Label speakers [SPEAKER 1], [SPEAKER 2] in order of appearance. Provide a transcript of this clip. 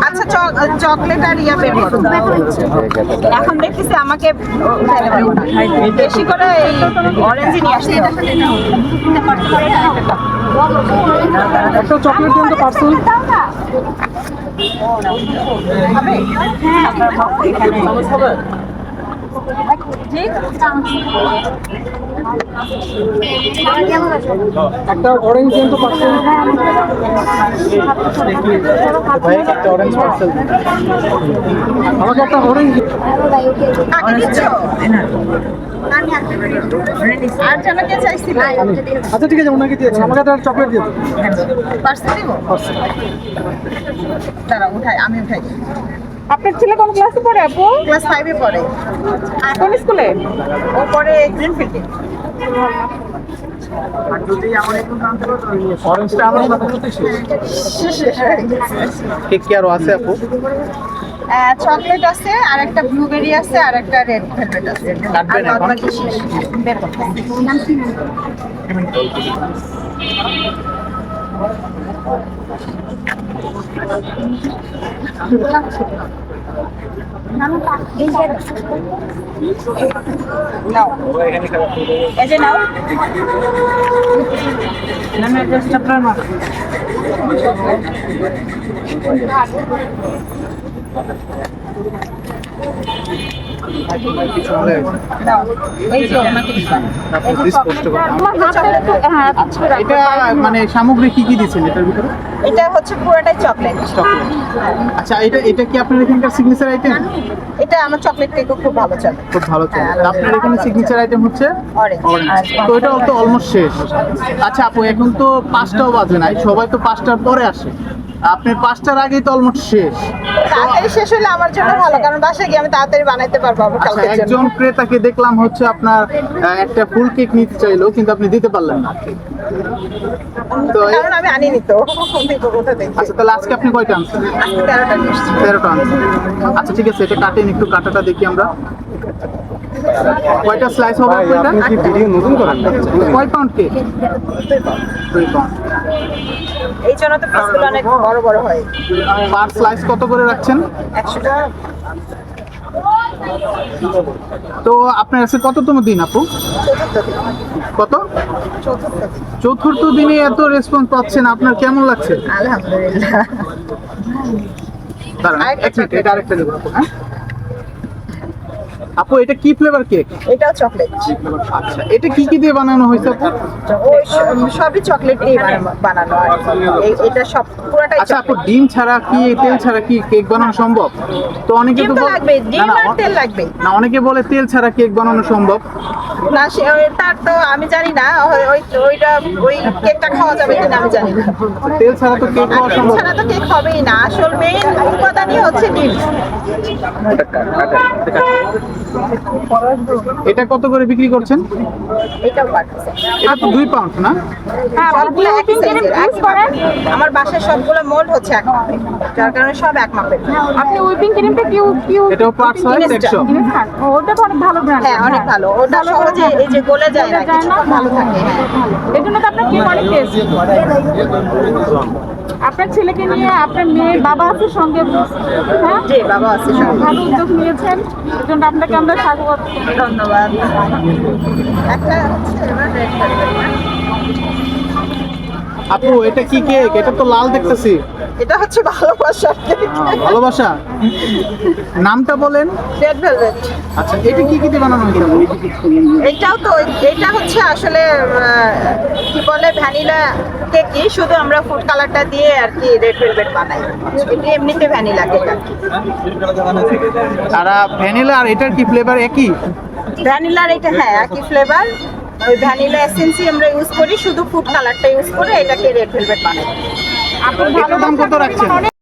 [SPEAKER 1] আচ্ছা চকলেট আর ইয়া বের এখন দেখতেছি আমাকে বেশি করে এই অরেঞ্জ নিয়ে আসতে
[SPEAKER 2] একটা চকলেট কিন্তু পার্সেল। হবে? হ্যাঁ। আপনার এখানে ঠিক একটা অরেঞ্জ দিন তো পার্সেল
[SPEAKER 3] ভাই একটা অরেঞ্জ পার্সেল
[SPEAKER 2] আমাকে একটা অরেঞ্জ আচ্ছা ঠিক আছে ওনাকে দিয়েছি। আমাকে একটা চকলেট দিয়ে
[SPEAKER 1] পার্সেল দিব দাঁড়া উঠাই আমি উঠাই
[SPEAKER 4] আপনার ছেলে কোন ক্লাসে পড়ে আপু?
[SPEAKER 1] ক্লাস ফাইভে পড়ে।
[SPEAKER 4] কোন স্কুলে
[SPEAKER 1] ও পড়ে গ্রিনফিল্ডে
[SPEAKER 2] অরেঞ্জটা আমার
[SPEAKER 3] কি আরও আছে আপু
[SPEAKER 1] চকলেট আছে আর একটা ব্লুবেরি আছে আর একটা রেড ভেলভেট আছে
[SPEAKER 3] কাটবেন এখন?
[SPEAKER 1] বের। নাও এই যে নাও। নাও এই যে আমাকে দিবা
[SPEAKER 3] This post করো।
[SPEAKER 4] আমার হাতটা একটু হ্যাঁ
[SPEAKER 3] আচ্ছা এটা সামগ্রী কি কি
[SPEAKER 1] চকলেট
[SPEAKER 3] আচ্ছা এটা এটা কি আপনার এখানকার সিগনেচার আইটেম
[SPEAKER 1] আমার খুব ভালো
[SPEAKER 3] খুব ভালো আপনার এখানে সিগনেচার আইটেম হচ্ছে তো এটা তো অলমোস্ট শেষ আচ্ছা আপু এখন তো পাঁচটাও বাজে নাই সবাই তো পাঁচটার পরে আসে আপনার পাঁচটার আগেই তো অলমোস্ট শেষ।
[SPEAKER 1] তাড়াতাড়ি শেষ হলে আমার জন্য ভালো কারণ বাসায় গিয়ে আমি তাড়াতাড়ি বানাইতে পারব আবার
[SPEAKER 3] আচ্ছা
[SPEAKER 1] কালকের জন্য।
[SPEAKER 3] একজন ক্রেতাকে দেখলাম হচ্ছে আপনার একটা ফুল কেক নিতে চাইলো কিন্তু আপনি দিতে পারলেন না। তো
[SPEAKER 1] কারণ আমি আনিনি তো। দেখব কোথা থেকে
[SPEAKER 3] আচ্ছা তাহলে আজকে আপনি কয়টা আনছেন?
[SPEAKER 1] আজকে তেরোটা নিয়ে এসেছি।
[SPEAKER 3] আনছেন। আচ্ছা ঠিক আছে এটা কাটেন একটু কাটাটা দেখি আমরা। কয়টা স্লাইস হবে আপু এটা
[SPEAKER 2] ভিডিও নতুন করেন
[SPEAKER 3] কয় পাউন্ড কেক দুই পাউন্ড
[SPEAKER 1] এই জন্য তো পিসগুলো অনেক বড় বড় হয়।
[SPEAKER 3] পার স্লাইস কত করে রাখছেন?
[SPEAKER 1] একশো টাকা।
[SPEAKER 3] তো আপনার কাছে কততম দিন আপু? কত
[SPEAKER 1] চতুর্থ দিন।
[SPEAKER 3] চতুর্থ দিনে এত রেসপন্স পাচ্ছেন আপনার কেমন লাগছে?
[SPEAKER 1] আলহামদুলিল্লাহ।
[SPEAKER 3] দাঁড়ান এক মিনিট এটা আরেকটা দেবো আপু হ্যাঁ? আপু এটা কি ফ্লেভার কেক
[SPEAKER 1] এটাও চকলেট
[SPEAKER 3] আচ্ছা এটা কি কি দিয়ে বানানো হয়েছে আপু?
[SPEAKER 1] সবই চকলেট দিয়ে বানানো- আর এই- এটা সব পুরোটাই
[SPEAKER 3] আচ্ছা আপু ডিম ছাড়া কি তেল ছাড়া কি কেক বানানো সম্ভব? তো অনেকে তো
[SPEAKER 1] লাগবে ডিম
[SPEAKER 3] না,
[SPEAKER 1] আর তেল লাগবে।
[SPEAKER 3] না অনেকে বলে তেল ছাড়া কেক বানানো সম্ভব।
[SPEAKER 1] না সে তার তো আমি জানি না ওই ওই- ওইটা ওই কেকটা খাওয়া যাবে কিনা আমি জানি না।
[SPEAKER 3] তেল ছাড়া তো কেক খাওয়া সম্ভব।
[SPEAKER 1] ছাড়া তো কেক হবেই না। আসল মেইন উপাদানই হচ্ছে ডিম।
[SPEAKER 3] এটা কত করে বিক্রি করছেন? এটা দুই পাউন্ড না?
[SPEAKER 4] হ্যাঁ।
[SPEAKER 1] আমার বাসায় সবগুলো মোল্ড হচ্ছে এক যার কারণে সব এক মাপের।
[SPEAKER 4] আপনি উইপিং ক্রিমটা
[SPEAKER 3] একশো
[SPEAKER 4] জিনিস খান ও, ওটা তো অনেক ভালো ব্র্যান্ড
[SPEAKER 1] হ্যাঁ অনেক ভালো। ওটা সহজে এই যে গলে যায় না কিছুক্ষণ ভালো থাকে হ্যাঁ।
[SPEAKER 4] জন্য তো আপনার কেক অনেক টেস্ট আপনার ছেলেকে নিয়ে আপনার মেয়ে বাবা আছে সঙ্গে? হ্যাঁ?
[SPEAKER 1] জি বাবা আছে
[SPEAKER 4] ভালো উদ্যোগ নিয়েছেন এজন্য আপনাকে আমরা স্বাগত।
[SPEAKER 1] ধন্যবাদ। একটা।
[SPEAKER 3] আপু এটা কি কেক এটা তো লাল দেখতেছি।
[SPEAKER 1] এটা হচ্ছে ভালোবাসার
[SPEAKER 3] আহ, ভালোবাসা। নামটা বলেন।
[SPEAKER 1] রেড ভেলভেট
[SPEAKER 3] আচ্ছা এটা কি কি দিয়ে বানানো হয়েছে?
[SPEAKER 1] এটাও তো এটা হচ্ছে আসলে কি বলে ভ্যানিলা কেকই শুধু আমরা ফুড কালারটা দিয়ে আর কি রেড ভেলভেট বানাই। এটা এমনিতে ভ্যানিলা কেক আর
[SPEAKER 3] ভ্যানিলা আর এটার কি ফ্লেভার একই?
[SPEAKER 1] ভ্যানিলার এটা হ্যাঁ একই ফ্লেভার ওই ভ্যানিলা এসেন্সই আমরা ইউজ করি শুধু ফুড কালারটা ইউজ করে এটাকে রেড ভেলভেট বানাই।
[SPEAKER 3] দাম কত রাখছেন?